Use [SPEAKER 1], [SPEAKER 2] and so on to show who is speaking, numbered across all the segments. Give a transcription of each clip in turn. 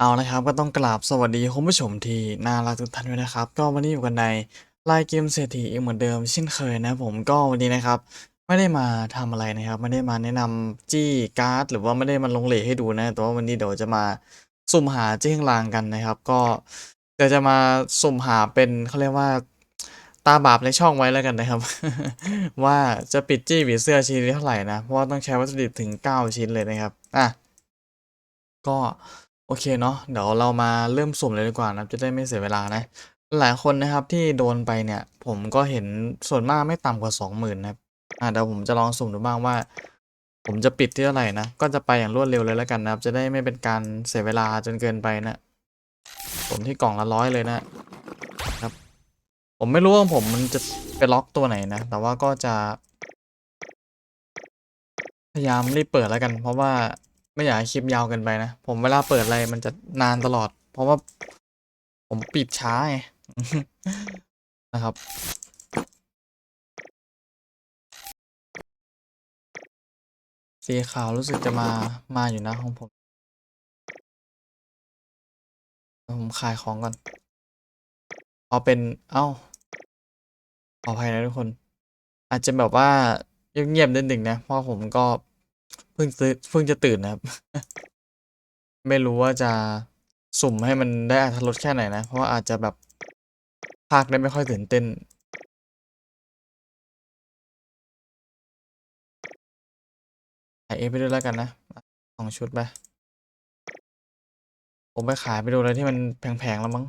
[SPEAKER 1] เอาละครับก็ต้องกราบสวัสดีคุณผู้ชมที่น่ารักทุกท่านด้วยนะครับ ก็วันนี้อยู่กันในรายเกมเศรษฐีอีกเหมือนเดิมเช่นเคยนะผมก็วันนี้นะครับ ไม่ได้มาทำอะไรนะครับ ไม่ได้มาแนะนำจี้การ์ด หรือว่าไม่ได้มาลงเหลให้ดูนะแต่ว่าวันนี้เดี๋ยวจะมาสุ่มหาจี้ข้างลางกันนะครับ ก็เดี๋ยวจะมาสุ่มหาเป็นเขาเรียกว่าตาบาปในช่องไว้แล้วกันนะครับ ว่าจะปิดจี้ผีเสื้อชิ้นนี้เท่าไหร่นะเพราะว่าต้องใช้วัตถุดิบถึง 9 ชิ้นเลยนะครับอะก็ โอเคเนาะเดี๋ยวเรามาเริ่มสุ่มเลยดีกว่านะจะได้ไม่เสียเวลานะหลายคนนะครับที่โดนไปเนี่ย ผมก็เห็นส่วนมากไม่ต่ำกว่าสองหมื่นนะครับอะเดี๋ยวผมจะลองสุ่มดูบ้างว่า ผมจะปิดที่เท่าไหร่นะก็จะไปอย่างรวดเร็วเลยแล้วกันนะครับ จะได้ไม่เป็นการเสียเวลาจนเกินไปนะผมที่กล่องละร้อยเลยนะครับ ผมไม่รู้ว่าผมมันจะไปล็อกตัวไหนนะ แต่ว่าก็จะ พยายามรีบเปิดแล้วกัน เพราะว่า ไม่อยากให้คลิปยาวเกินไปนะ ผมเวลาเปิดอะไรมันจะนานตลอด เพราะว่าผมปิดช้าไงนะครับ สีขาวรู้สึกจะมามาอยู่นะของผม ผมขายของก่อน เอาเป็น เอ้า ขออภัยนะทุกคน อาจจะแบบว่าเงียบๆนิดหนึ่งนะ เพราะผมก็ พิ่งตื่นเพิ่งจะตื่นนะครับ ไม่รู้ว่าจะสุ่มให้มันได้อรรถรสแค่ไหนนะ เพราะว่าอาจจะแบบพากได้ไม่ค่อยตื่นเต้น ขายเอฟไปด้วยแล้วกันนะสองชุดไป ผมไปขายไปดูอะไรที่มันแพงๆแล้วมั้ง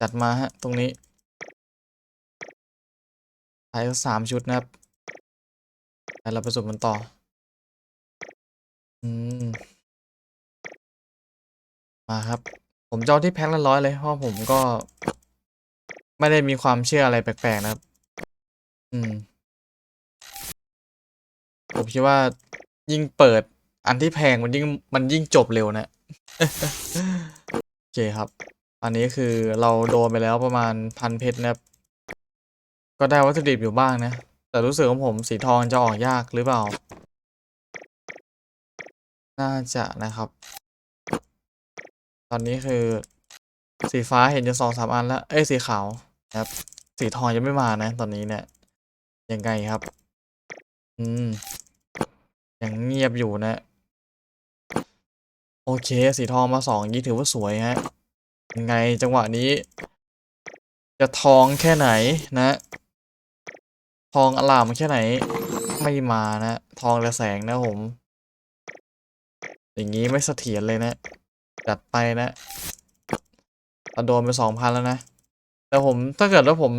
[SPEAKER 1] จัดมาฮะ ตรงนี้ ขายสามชุดนะครับไปเราไปสุ่มมันต่อ อืม มาครับ ผมจอาที่แพ็คละร้อยเลย เพราะผมก็ ไม่ได้มีความเชื่ออะไรแปลกๆนะครับ อืม ผมคิดว่ายิ่งเปิดอันที่แพงมันยิ่งมันยิ่งจบเร็วนะ โอเคครับ อันนี้คือเราโดนไปแล้วประมาณพันเพชรนะครับ ก็ได้วัตถุดิบอยู่บ้างนะ แต่รู้สึกของผมสีทองจะออกยากหรือเปล่า น่าจะนะครับ ตอนนี้คือสีฟ้าเห็นจะสองสามอันแล้ว เอ้ยสีขาวนะครับ สีทองยังไม่มานะ ตอนนี้เนี่ย ยังไงครับ อืม ยังเงียบอยู่นะ โอเค สีทองมาสองย่างนี้ถือว่าสวยฮะ ยังไงจังหวะนี้ จะทองแค่ไหนนะ ทองอลามแค่ไหน ไม่มานะ ทองระแสงนะผม อย่างนี้ไม่เสถียรเลยนะ จัดไปนะเราโดนไปสองพันแล้วนะ แต่ผมถ้าเกิดว่าผม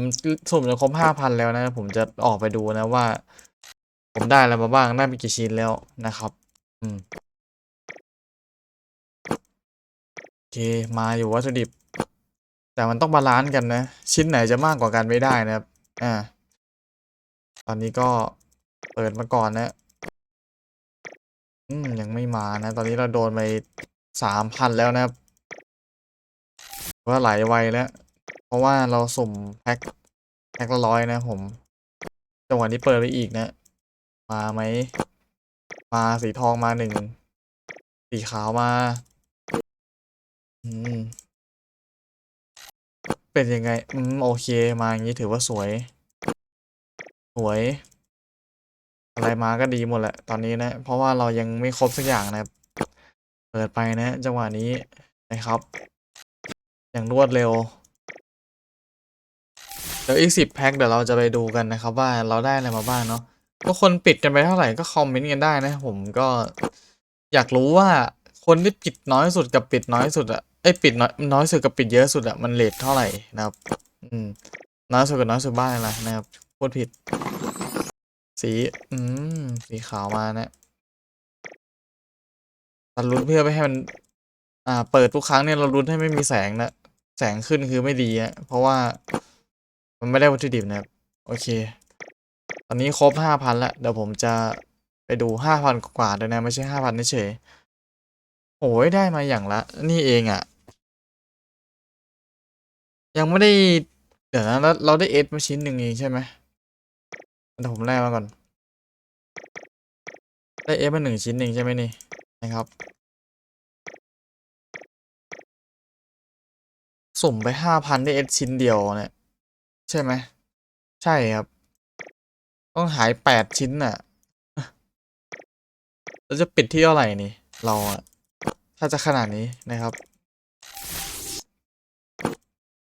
[SPEAKER 1] สุ่มจนครบห้าพันแล้วนะ ผมจะออกไปดูนะว่า ผมได้อะไรมาบ้าง ได้ไปกี่ชิ้นแล้วนะครับ อืมโอเค มาอยู่วัตถุดิบ แต่มันต้องบาลานซ์กันนะ ชิ้นไหนจะมากกว่ากันไม่ได้นะครับ อ่า ตอนนี้ก็เปิดมาก่อนนะ อืมยังไม่มานะ ตอนนี้เราโดนไปสามพันแล้วนะครับว่าหลายวัยแล้ว เพราะว่าเราสุ่มแพ็คแพ็คละร้อยนะผม จังหวะนี้เปิดไปอีกนะ มาไหม มาสีทองมาหนึ่ง สีขาวมา อืม เป็นยังไง อืม โอเค มาอย่างนี้ถือว่าสวย สวย อะไรมาก็ดีหมดแหละตอนนี้นะ เพราะว่าเรายังไม่ครบสักอย่างนะเปิดไปนะ จังหวะนี้นะครับ อย่างรวดเร็ว เดี๋ยวอีกสิบแพ็คเดี๋ยวเราจะไปดูกันนะครับ ว่าเราได้อะไรมาบ้างเนาะทุกคนปิดกันไปเท่าไหร่ก็คอมเมนต์กันได้นะ ผมก็อยากรู้ว่าคนที่ปิดน้อยสุดกับปิดน้อยสุดอะไอปิดน้อยน้อยสุดกับปิดเยอะสุดอะมันเลทเท่าไหร่นะครับ อืมน้อยสุดกับน้อยสุดบ้างอะไรนะครับพูดผิด สี อืม สีขาวมานะเราลุ้นเพื่อไม่ให้มัน อ่า เปิดทุกครั้งเนี่ยเราลุ้นให้ไม่มีแสงนะ แสงขึ้นคือไม่ดีอะเพราะว่า มันไม่ได้วัตถุดิบนะครับ โอเค ตอนนี้ครบห้าพันแล้วเดี๋ยวผมจะไปดูห้าพันกว่าเลยนะ ไม่ใช่ห้าพันเฉยโอ้ยได้มาอย่างละ นี่เองอะยังไม่ได้ เดี๋ยวนะเราได้เอสมาชิ้นหนึ่งเองใช่ไหม เดี๋ยวผมแลกมาก่อน ได้เอฟมาหนึ่งชิ้นเองใช่ไหมนี่ นะครับ สุ่มไปห้าพันได้เอสชิ้นเดียวเนี่ย ใช่ไหม ใช่ครับ ต้องหายแปดชิ้นน่ะเราจะปิดที่เท่าไหร่นี่ เราอะถ้าจะขนาดนี้นะครับ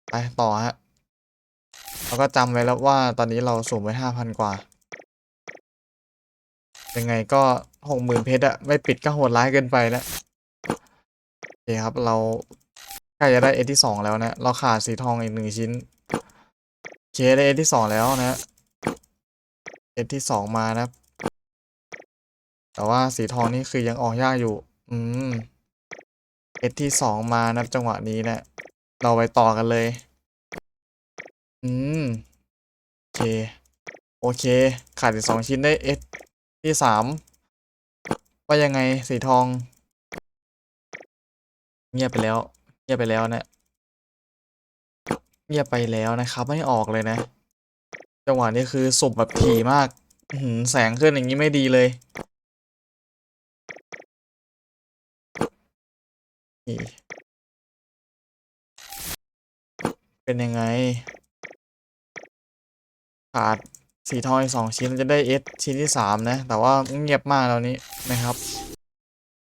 [SPEAKER 1] ไป ต่อฮะ เราก็จำไว้แล้วว่าตอนนี้เราสุ่มไว้ห้าพันกว่า ยังไงก็หกหมื่นเพชรอะไม่ปิดก็โหดร้ายเกินไปแล้วโอเคครับเราใกล้จะได้เอที่สองแล้วนะ เราขาดสีทองอีกหนึ่งชิ้นโอเคได้เอที่สองแล้วนะเอที่สองมานะ แต่ว่าสีทองนี่คือยังออกยากอยู่ อืมเอที่สองมานะจังหวะนี้นะ เราไปต่อกันเลย อืม โอเค โอเค ขาดอีกสองชิ้นได้เอสที่สามว่ายังไงสีทอง เงียบไปแล้ว เงียบไปแล้วนะ เงียบไปแล้วนะครับ ไม่ออกเลยนะ จังหวะนี้คือสุ่มแบบถี่มากหือแสงขึ้นอย่างนี้ไม่ดีเลยเป็นยังไง ขาดสีทองอีกสองชิ้นจะได้เอสชิ้นที่สามนะ แต่ว่าเงียบมากแล้วนี้นะครับ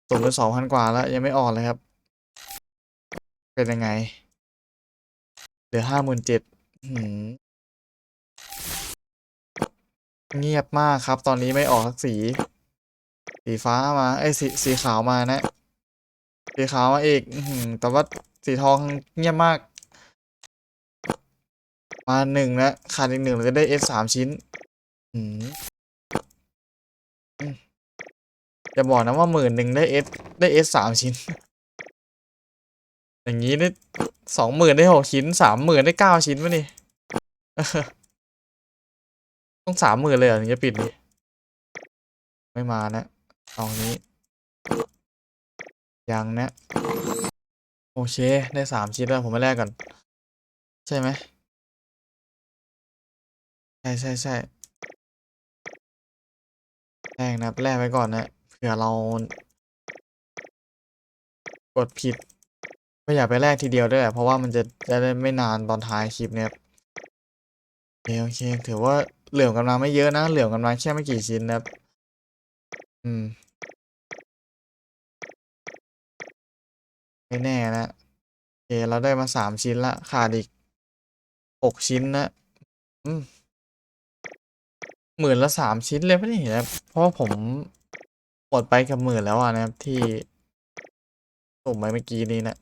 [SPEAKER 1] สุ่มไปสองพันกว่าแล้ว ยังไม่ออกเลยครับ เป็นยังไง เหลือห้าหมื่นเจ็ดเงียบมากครับ ตอนนี้ไม่ออกสักสี สีฟ้ามาไอ้สีสีขาวมานะ สีขาวมาอีกแต่ว่าสีทองเงียบมาก มาหนึ่งนะขาดอีกหนึ่งเราจะได้เอสสามชิ้นอืมจะบอกนะว่าหมื่นหนึ่งได้เอสได้เอสสามชิ้น อย่างนี้ได้สองหมื่นได้หกชิ้นสามหมื่นได้เก้าชิ้นวะนี่ต้องสามหมื่นเลยเหรอถึงจะปิดนี่ไม่มานะตอนนี้ ยังนะ โอเค ได้สามชิ้นแล้ว ผมมาแลกก่อน ใช่ไหม ช่ใช่ใช่แรกนะแรกไว้ก่อนนะเผื่อเรา กดผิดไม่อยากไปแรกทีเดียวด้วยแหละเพราะว่ามันจะจะได้ไม่นานตอนท้ายคลิปเนี่ยโอเคโอเค ถือว่าเหลื่อมกำลังไม่เยอะนะ เหลื่อมกำลังแค่ไม่กี่ชิ้นนะครับอืมไม่แน่นะโอเคเราได้มาสามชิ้นละขาดอีกหกชิ้นนะอืม หมื่นละสามชิ้นเลยไม่ได้เห็นนะเพราะผมหมดไปกับหมื่นแล้วอะนะครับที่ส่งไปเมื่อกี้นี้นะ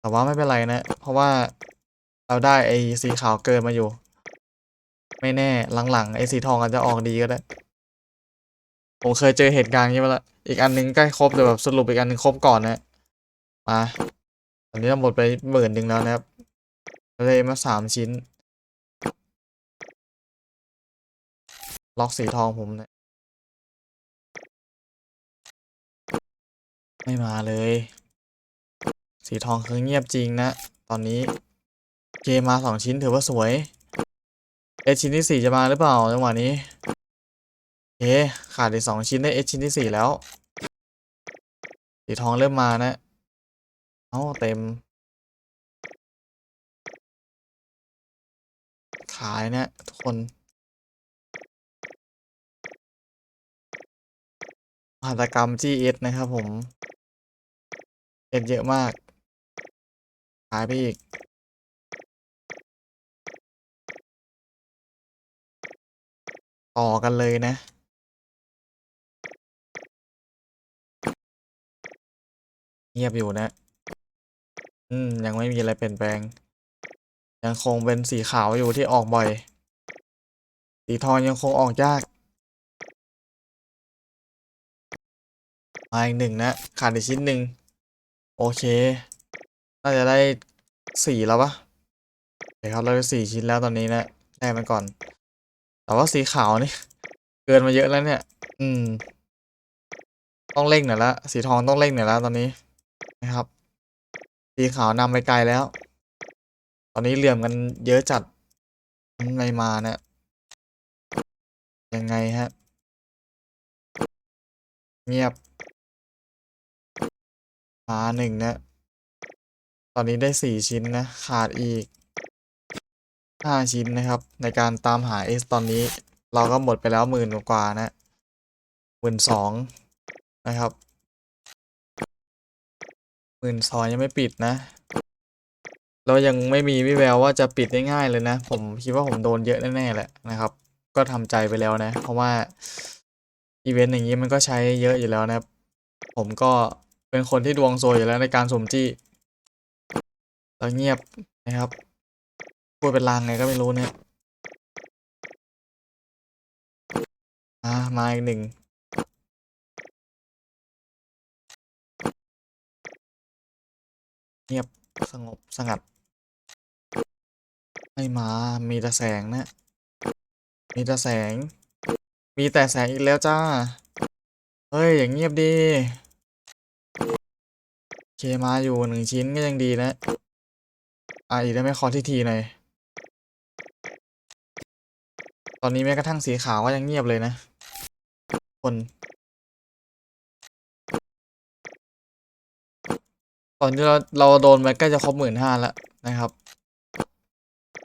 [SPEAKER 1] แต่ว่าไม่เป็นไรนะ เพราะว่าเราได้ไอ้สีขาวเกินมาอยู่ ไม่แน่หลังๆ ไอ้สีทองอาจจะออกดีก็ได้ ผมเคยเจอเหตุการณ์นี้มาละอีกอันนึงใกล้ครบแต่แบบสรุปอีกอันนึงครบก่อนนะมาตอนนี้เราหมดไปหมื่นหนึ่งแล้วนะครับเราได้มาสามชิ้น ล็อกสีทองผมเนะี่ยไม่มาเลย สีทองคือเงียบจริงนะ ตอนนี้เกมมาสองชิ้นถือว่าสวย เอชิ้นที่สี่จะมาหรือเปล่าจังหวะนี้เอขาดอีกสองชิ้นได้เอชิ้นที่สี่แล้ว สีทองเริ่มมานะ เอ้าเต็ม ขายนะทุกคน หัตกรรม GS นะครับผมเอ็ดเยอะมากขายไปอีก ต่อกันเลยนะ เงียบอยู่นะ อืม ยังไม่มีอะไรเปลี่ยนแปลง ยังคงเป็นสีขาวอยู่ที่ออกบ่อย สีทองยังคงออกยาก มาอีกหนึ่งนะขาดอีกชิ้นหนึ่งโอเค น่าจะได้สี่แล้วปะโอเคครับเราได้สี่ชิ้นแล้วตอนนี้นะได้มันก่อน แต่ว่าสีขาวนี่ เกินมาเยอะแล้วเนี่ย อืม ต้องเร่งหน่อยละสีทองต้องเร่งหน่อยละตอนนี้นะครับ สีขาวนำไปไกลแล้ว ตอนนี้เหลื่อมกันเยอะจัดไม่มาเนะยังไงฮะ เงียบ มาหนึ่งนะ ตอนนี้ได้สี่ชิ้นนะ ขาดอีกห้าชิ้นนะครับ ในการตามหา S ตอนนี้ เราก็หมดไปแล้วหมื่นกว่านะหมื่นสองนะครับหมื่นสองยังไม่ปิดนะแล้วยังไม่มีวิแววว่าจะปิดได้ง่ายเลยนะ ผมคิดว่าผมโดนเยอะแน่ๆแหละนะครับ ก็ทำใจไปแล้วนะ เพราะว่าอีเวนต์อย่างนี้มันก็ใช้เยอะอยู่แล้วนะครับผมก็ เป็นคนที่ดวงซยอยู่แล้วในการสมจี้แล้วเงียบนะครับพูดเป็นลางไงก็ไม่รู้เนี่ยอ่ามาอีกหนึ่งเงียบสงบสงัด ไม่มา มีแต่แสงนะ มีแต่แสง มีแต่แสงอีกแล้วจ้า เฮ้ย อย่างเงียบดี เคมาอยู่หนึ่งชิ้นก็ยังดีนะอะอีกได้ไหมขอที่ทีหน่อยตอนนี้แม้กระทั่งสีขาวก็ยังเงียบเลยนะ คน ตอนนี้เราเราโดนไปใกล้จะครบหมื่นห้าแล้วนะครับ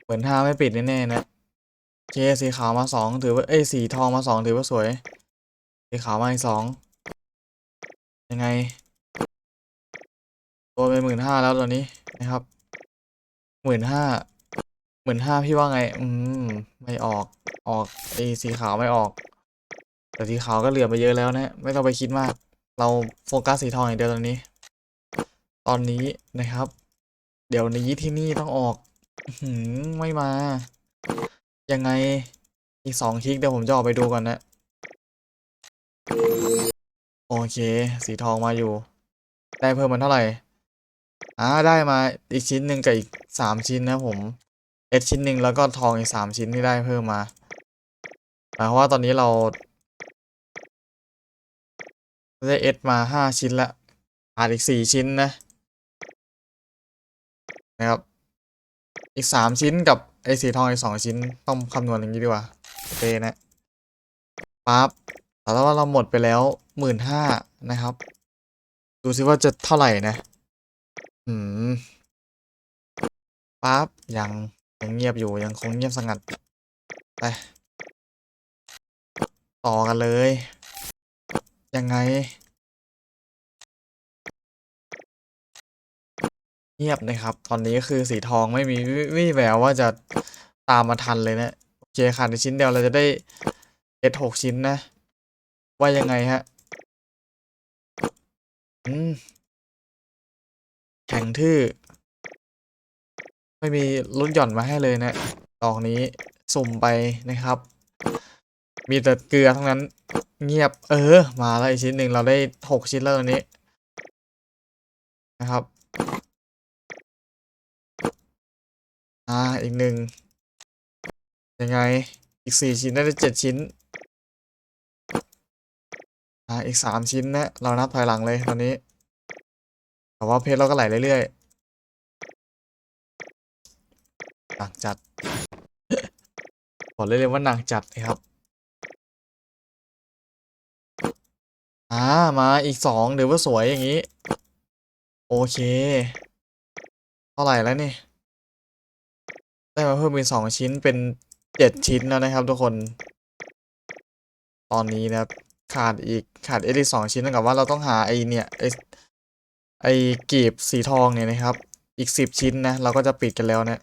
[SPEAKER 1] หมื่นห้าไม่ปิดแน่ๆนะเคสีขาวมาสองถือว่าเอ้สีทองมาสองถือว่าสวย สีขาวมาอีกสองยังไง โดนไปหมื่นห้าแล้วตอนนี้นะครับหมื่นห้าหมื่นห้าพี่ว่าไง อืม ไม่ออกออกไอ้สีขาวไม่ออก แต่สีขาวก็เหลือไปเยอะแล้วนะ ไม่ต้องไปคิดมาก เราโฟกัสสีทองอย่างเดียวตอนนี้ ตอนนี้นะครับ เดี๋ยวนี้ที่นี่ต้องออกอื้อหือไม่มา ยังไงอีกสองคลิกเดี๋ยวผมจะออกไปดูก่อนนะ โอเค สีทองมาอยู่ ได้เพิ่มมันเท่าไหร่ อ่าได้มาอีกชิ้นหนึ่งกับอีกสามชิ้นนะผมเอสชิ้นหนึ่งแล้วก็ทองอีกสามชิ้นที่ได้เพิ่มมาหมายความว่าตอนนี้เราได้เอสมาห้าชิ้นละขาดอีกสี่ชิ้นนะนะครับ อีกสามชิ้นกับไอ้สีทองอีกสองชิ้นต้องคำนวณอย่างนี้ดีกว่าโอเคนะปั๊บแต่ว่าเราหมดไปแล้วหมื่นห้านะครับ ดูซิว่าจะเท่าไหร่นะ อืมปั๊บยังยังเงียบอยู่ยังคงเงียบสงัด ไป ต่อกันเลย ยังไง เงียบนะครับ ตอนนี้ก็คือสีทองไม่มีวี่แววว่าจะตามมาทันเลยนะ โอเคขาดอีกชิ้นเดียวเราจะได้เอสหกชิ้นนะ ว่ายังไงฮะ อืม แข็งทื่อ ไม่มีลดหย่อนมาให้เลยนะดอกนี้สุ่มไปนะครับ มีแต่เกลือทั้งนั้น เงียบเออ มาแล้วอีกชิ้นหนึ่งเราได้หกชิ้นแล้วตอนนี้นะครับ อ่าอีกหนึ่งยังไงอีกสี่ชิ้นได้เจ็ดชิ้นอ่าอีกสามชิ้นนะ เรานับถอยหลังเลยตอนนี้ แต่ว่าเพชรเราก็ไหลเรื่อยๆหนักจัดบอกเลยเลยว่าหนักจัดนะครับ อ่า มาอีกสองเดี๋ยวว่าสวยอย่างนี้ โอเค เท่าไหร่แล้วนี่ ได้มาเพิ่มเป็นสองชิ้นเป็นเจ็ดชิ้นแล้วนะครับทุกคน ตอนนี้นะครับ ขาดอีกขาดเอลิสองชิ้นเท่ากับว่าเราต้องหาไอเนี่ยไอ ไอกีบสีทองเนี่ยนะครับ อีกสิบชิ้นนะ เราก็จะปิดกันแล้วนะ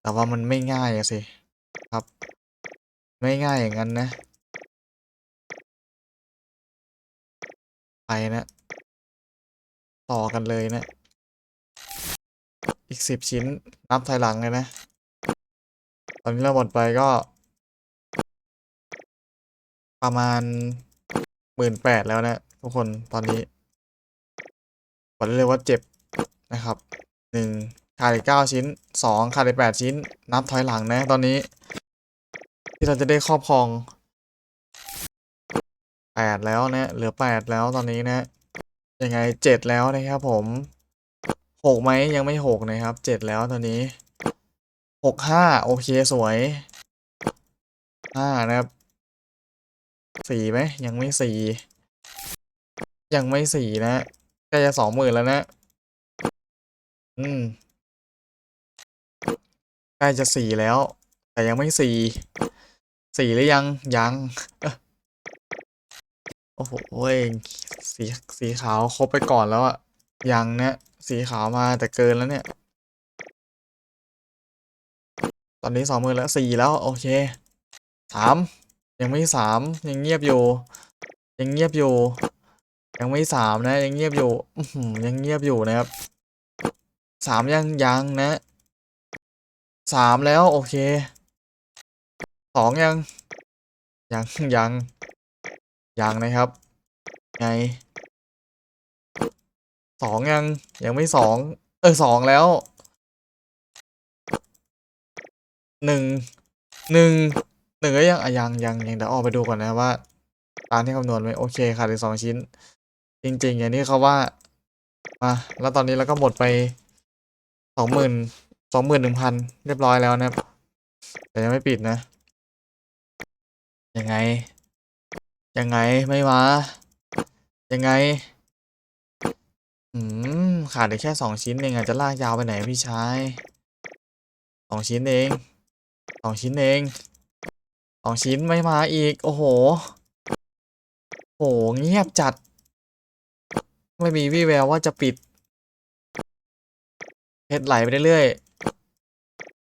[SPEAKER 1] แต่ว่ามันไม่ง่ายอะสิครับ ไม่ง่ายอย่างนั้นนะ ไปนะ ต่อกันเลยนะ อีกสิบชิ้นนับถอยหลังเลยนะ ตอนนี้เราหมดไปก็ ประมาณหมื่นแปดแล้วนะ ทุกคนตอนนี้ บอกได้เลยว่าเจ็บนะครับหนึ่งขาดอีกเก้าชิ้นสองขาดอีกแปดชิ้น นับถอยหลังนะ ตอนนี้ ที่เราจะได้ครอบครองแปดแล้วนะเหลือแปดแล้วตอนนี้นะยังไงเจ็ดแล้วนะครับผมหกไหมยังไม่หกนะครับเจ็ดแล้วตอนนี้หกห้าโอเคสวยห้านะครับสี่ไหมยังไม่สี่ยังไม่สี่นะ ใกล้จะสองหมื่นแล้วนะ อืม ใกล้จะสี่แล้ว แต่ยังไม่สี่ สี่หรือยัง ยัง โอ้โหสีสีขาวครบไปก่อนแล้วอะยังเนี่ยสีขาวมาแต่เกินแล้วเนี่ย ตอนนี้สองหมื่นแล้วสี่แล้ว โอเค สาม ยังไม่สาม ยังเงียบอยู่ ยังเงียบอยู่ ยังไม่สามนะ ยังเงียบอยู่ยังเงียบอยู่นะครับสามยังยังนะสามแล้วโอเคสองยัง ยังยังยังนะครับ ไงสองยังยังไม่สองเออสองแล้วหนึ่งหนึ่งหนึ่งก็ยังอะยังยังยังเดี๋ยวออกไปดูก่อนนะว่าตามที่คำนวณไหมโอเคขาดอีกสองชิ้น จริงๆ อย่างนี้เขาว่ามาแล้วตอนนี้เราก็หมดไปสองหมื่นสองหมื่นหนึ่งพันเรียบร้อยแล้วนะครับ แต่ยังไม่ปิดนะ ยังไง ยังไงไม่มา ยังไง อืม ขาดอีกแค่สองชิ้นเองอาจจะลากยาวไปไหนพี่ชายสองชิ้นเองสองชิ้นเองสองชิ้นไม่มาอีก โอ้โหโหเงียบจัด ไม่มีวี่แววว่าจะปิดเพชรไหลไปเรื่อย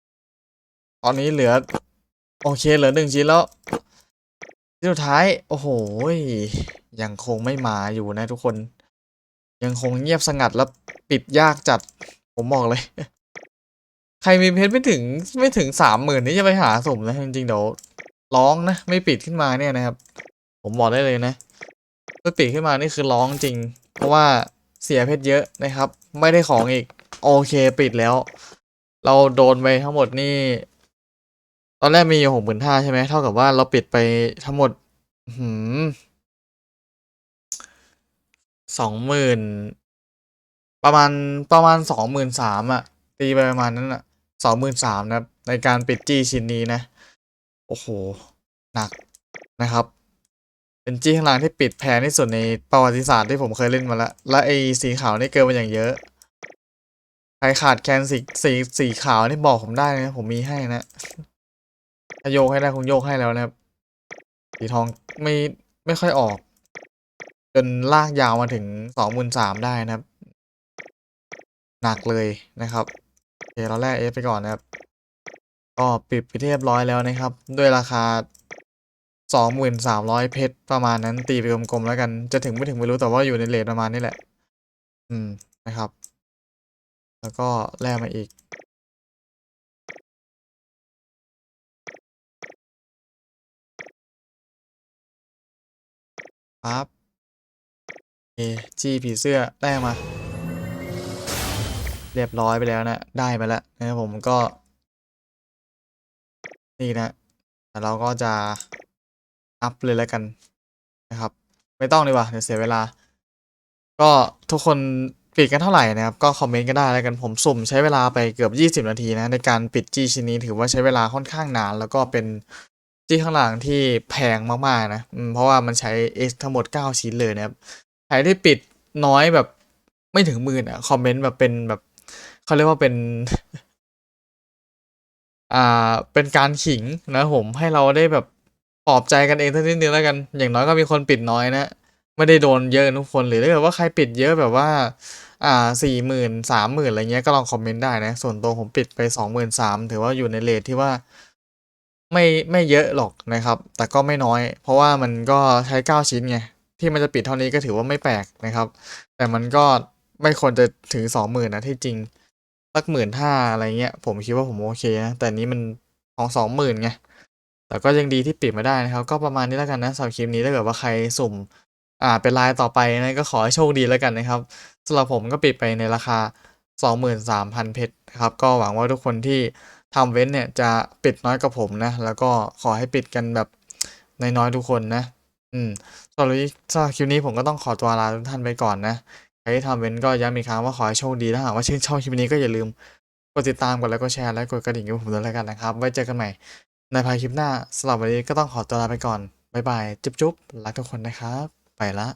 [SPEAKER 1] ๆ ตอนนี้เหลือ โอเคเหลือหนึ่งชิ้นแล้วที่สุดท้าย โอ้โห ยังคงไม่มาอยู่นะทุกคน ยังคงเงียบสงัดแล้วปิดยากจัด ผมบอกเลย ใครมีเพชรไม่ถึงไม่ถึงสามหมื่นนี่จะไปหาสมนะจริงๆเดี๋ยวร้องนะ ไม่ปิดขึ้นมาเนี่ยนะครับ ผมบอกได้เลยนะไม่ปิดขึ้นมานี่คือร้องจริง เพราะว่าเสียเพชรเยอะนะครับ ไม่ได้ของอีก โอเคปิดแล้ว เราโดนไปทั้งหมดนี่ ตอนแรกมีหกหมื่นห้าใช่ไหมเท่ากับว่าเราปิดไปทั้งหมดหืมสองหมื่นประมาณประมาณสองหมื่นสามอะตีไปประมาณนั้นอะสองหมื่นสามนะครับในการปิดจี้ชิ้นนี้นะ โอ้โห หนักนะครับ เป็นจี้ข้างล่างที่ปิดแพงที่สุดในประวัติศาสตร์ที่ผมเคยเล่นมาแล้ว และไอ้สีขาวนี่เกินมาอย่างเยอะ ใครขาดแคนสีสีสีขาวนี่บอกผมได้นะ ผมมีให้นะ ถ้าโยกให้ได้คงโยกให้แล้วนะครับ สีทองไม่ไม่ค่อยออก จนลากยาวมาถึงสองหมื่นสามได้นะครับ หนักเลยนะครับโอเคเราแรกเอฟไปก่อนนะครับ ก็ปิดไปเรียบร้อยแล้วนะครับ ด้วยราคา สองหมื่นสามร้อยเพชรประมาณนั้นตีไปกลมๆแล้วกัน จะถึงไม่ถึงไม่รู้แต่ว่าอยู่ในเลทประมาณนี้แหละ อืมนะครับ แล้วก็แลกมาอีก ครับเอจี้ผีเสื้อได้มา เรียบร้อยไปแล้วนะ ได้มาแล้วนะครับผมก็ นี่นะแต่เราก็จะ อัพเลยแล้วกันนะครับ ไม่ต้องดีกว่าเดี๋ยวเสียเวลา ก็ทุกคนปิดกันเท่าไหร่นะครับ ก็คอมเมนต์กันได้แล้วกันผมสุ่มใช้เวลาไปเกือบ 20 นาทีนะในการปิดจี้ชิ้นนี้ถือว่าใช้เวลาค่อนข้างนาน แล้วก็เป็นจี้ข้างหลังที่แพงมากๆนะเพราะว่ามันใช้ X ทั้งหมด 9 ชิ้นเลยนะครับใครที่ปิดน้อยแบบไม่ถึงหมื่นอะคอมเมนต์แบบเป็นแบบเขาเรียกว่าเป็นอ่าเป็นการขิงนะผมให้เราได้แบบ ปลอบใจกันเองสักนิดนึงแล้วกัน อย่างน้อยก็มีคนปิดน้อยนะ ไม่ได้โดนเยอะทุกคน หรือถ้าเกิดว่าใครปิดเยอะแบบว่า อ่าสี่หมื่นสามหมื่นอะไรเงี้ยก็ลองคอมเมนต์ได้นะ ส่วนตัวผมปิดไปสองหมื่นสามถือว่าอยู่ในเลทที่ว่า ไม่ไม่เยอะหรอกนะครับ แต่ก็ไม่น้อย เพราะว่ามันก็ใช้เก้าชิ้นไงที่มันจะปิดเท่านี้ก็ถือว่าไม่แปลกนะครับ แต่มันก็ไม่ควรจะถึงสองหมื่นนะที่จริงสักหมื่นห้าอะไรเงี้ยผมคิดว่าผมโอเคนะแต่นี้มันของสองหมื่นไง แต่ก็ยังดีที่ปิดมาได้นะครับ ก็ประมาณนี้แล้วกันนะสำหรับคลิปนี้ถ้าเกิดว่าใครสุ่ม อ่าเป็นลายต่อไปนะก็ขอให้โชคดีแล้วกันนะครับสำหรับผมก็ปิดไปในราคา 23,000 เพชรนะครับ ก็หวังว่าทุกคนที่ทำเว้นเนี่ยจะปิดน้อยกว่าผมนะ แล้วก็ขอให้ปิดกันแบบน้อยๆทุกคนนะ อืมสำหรับสำหรับคลิปนี้ผมก็ต้องขอตัวลาทุกท่านไปก่อนนะใครที่ทำเว้นก็ย้ำอีกครั้งว่าขอให้โชคดีถ้าหากว่าชื่นชอบคลิปนี้ก็อย่าลืมกดติดตามกดไลค์กดแชร์และกดกระดิ่งให้ผมด้วยแล้วกันนะครับ ไว้เจอกันใหม่ ในภายคลิปหน้าสำหรับวันนี้ก็ต้องขอตัวลาไปก่อน บ๊ายบาย จุ๊บๆ รักทุกคนนะครับ ไปละ